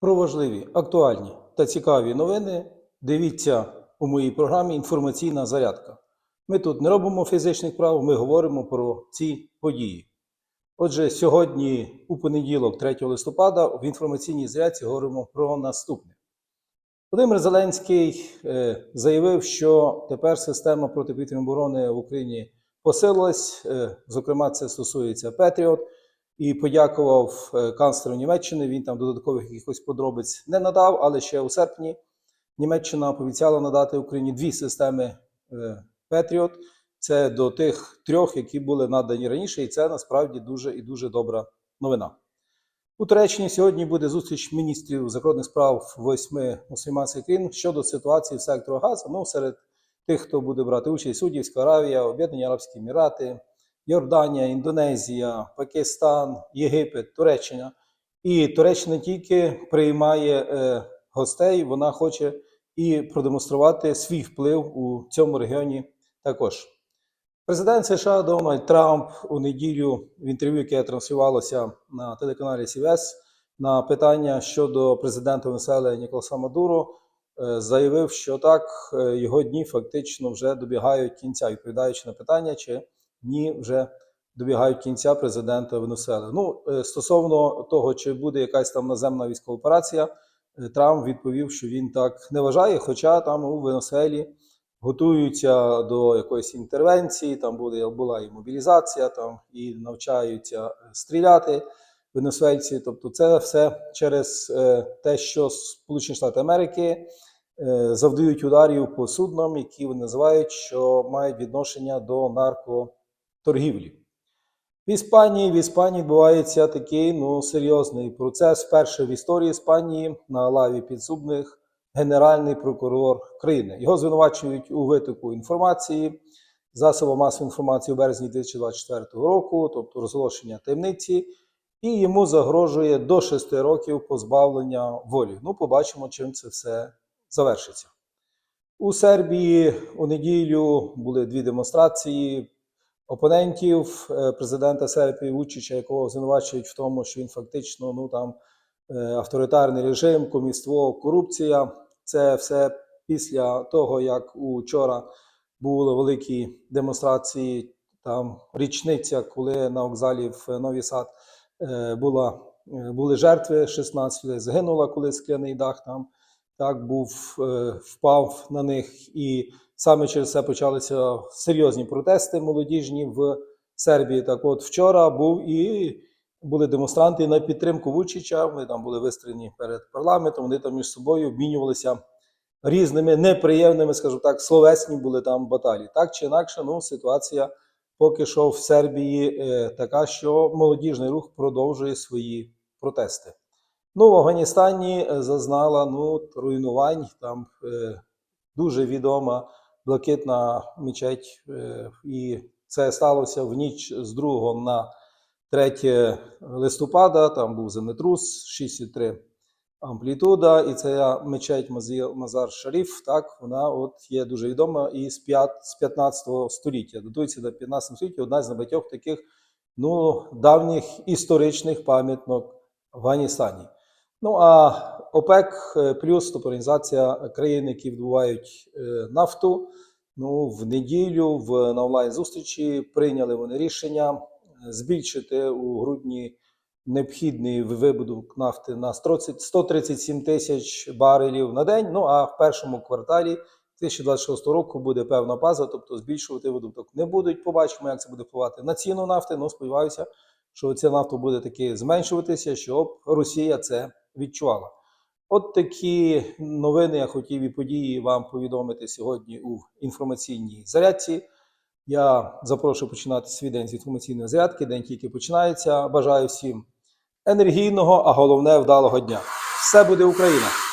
Про важливі, актуальні та цікаві новини дивіться у моїй програмі Інформаційна зарядка. Ми тут не робимо фізичних прав, ми говоримо про ці події. Отже, сьогодні, у понеділок, 3 листопада, в інформаційній зарядці говоримо про наступне. Володимир Зеленський е, заявив, що тепер система протиповітряної оборони в Україні посилилась. Е, зокрема, це стосується Петріот. І подякував е, канцлеру Німеччини. Він там додаткових якихось подробиць не надав, але ще у серпні Німеччина пообіцяла надати Україні дві системи Петріот. Це до тих трьох, які були надані раніше, і це насправді дуже і дуже добра новина. У Туреччині сьогодні буде зустріч міністрів закордонних справ восьми мусульманських країн щодо ситуації в сектору Газу. Ну, серед тих, хто буде брати участь, Суддівська Аравія, Об'єднані Арабські Емірати, Йорданія, Індонезія, Пакистан, Єгипет, Туреччина. І Туреччина тільки приймає е, гостей, вона хоче і продемонструвати свій вплив у цьому регіоні також. Президент США Дональд Трамп у неділю в інтерв'ю, яке транслювалося на телеканалі CBS, на питання щодо президента Венесуели Ніколаса Мадуро, е, заявив, що так е, його дні фактично вже добігають кінця, відповідаючи на питання, чи дні вже добігають кінця президента Венесуели. Ну, е, стосовно того, чи буде якась там наземна військова операція, е, Трамп відповів, що він так не вважає, хоча там у Венесуелі готуються до якоїсь інтервенції, там буде була і мобілізація, там і навчаються е, стріляти венесуельці. Тобто, це все через те, що Сполучені Штати Америки завдають ударів по суднам, які вони називають, що мають відношення до наркоторгівлі. В Іспанії в Іспанії відбувається такий ну серйозний процес. Вперше в історії Іспанії на лаві підсудних генеральний прокурор країни. Його звинувачують у витоку інформації засобу масової інформації у березні 2024 року, тобто розголошення таємниці, і йому загрожує до 6 років позбавлення волі. Ну, побачимо, чим це все завершиться. У Сербії у неділю були дві демонстрації опонентів е, президента Сербії Вучича, якого звинувачують в тому, що він фактично ну там е, авторитарний режим, коміство, корупція. Це все після того, як учора були великі демонстрації, там річниця, коли на вокзалі в Новий Сад е, була, були жертви, 16 людей загинуло, коли скляний дах там так був, е, впав на них. І саме через це почалися серйозні протести молодіжні в Сербії. Так от вчора був і були демонстранти на підтримку Вучича. Вони там були вистрені перед парламентом. Вони там між собою обмінювалися різними неприємними, скажімо так, словесні були там баталії. Так чи інакше, ну ситуація поки що в Сербії е, така, що молодіжний рух продовжує свої протести. Ну, в Афганістані е, зазнала ну, руйнувань. Там е, дуже відома блакитна мечеть, е, і це сталося в ніч з 2 на 3 листопада. Там був землетрус 6,3 амплітуда, і ця мечеть Мазар Шаріф, так, вона от є дуже відома і з, 5, з 15 століття. Датується до 15 століття одна з небагатьох таких ну, давніх історичних пам'яток в Афганістані. Ну а ОПЕК е, плюс тобто організація країн, які видобувають е, нафту. Ну, в неділю в на онлайн зустрічі прийняли вони рішення е, збільшити у грудні необхідний видобуток нафти на 130 137 тисяч барелів на день. Ну а в першому кварталі 2026 року буде певна база, тобто збільшувати видобуток не будуть. Побачимо, як це буде впливати на ціну нафти. Ну сподіваюся, що ця нафта буде таки зменшуватися, щоб Росія це відчувала. От такі новини я хотів і події вам повідомити сьогодні у інформаційній зарядці. Я запрошую починати свій день з інформаційної зарядки. День тільки починається. Бажаю всім енергійного, а головне вдалого дня. Все буде Україна!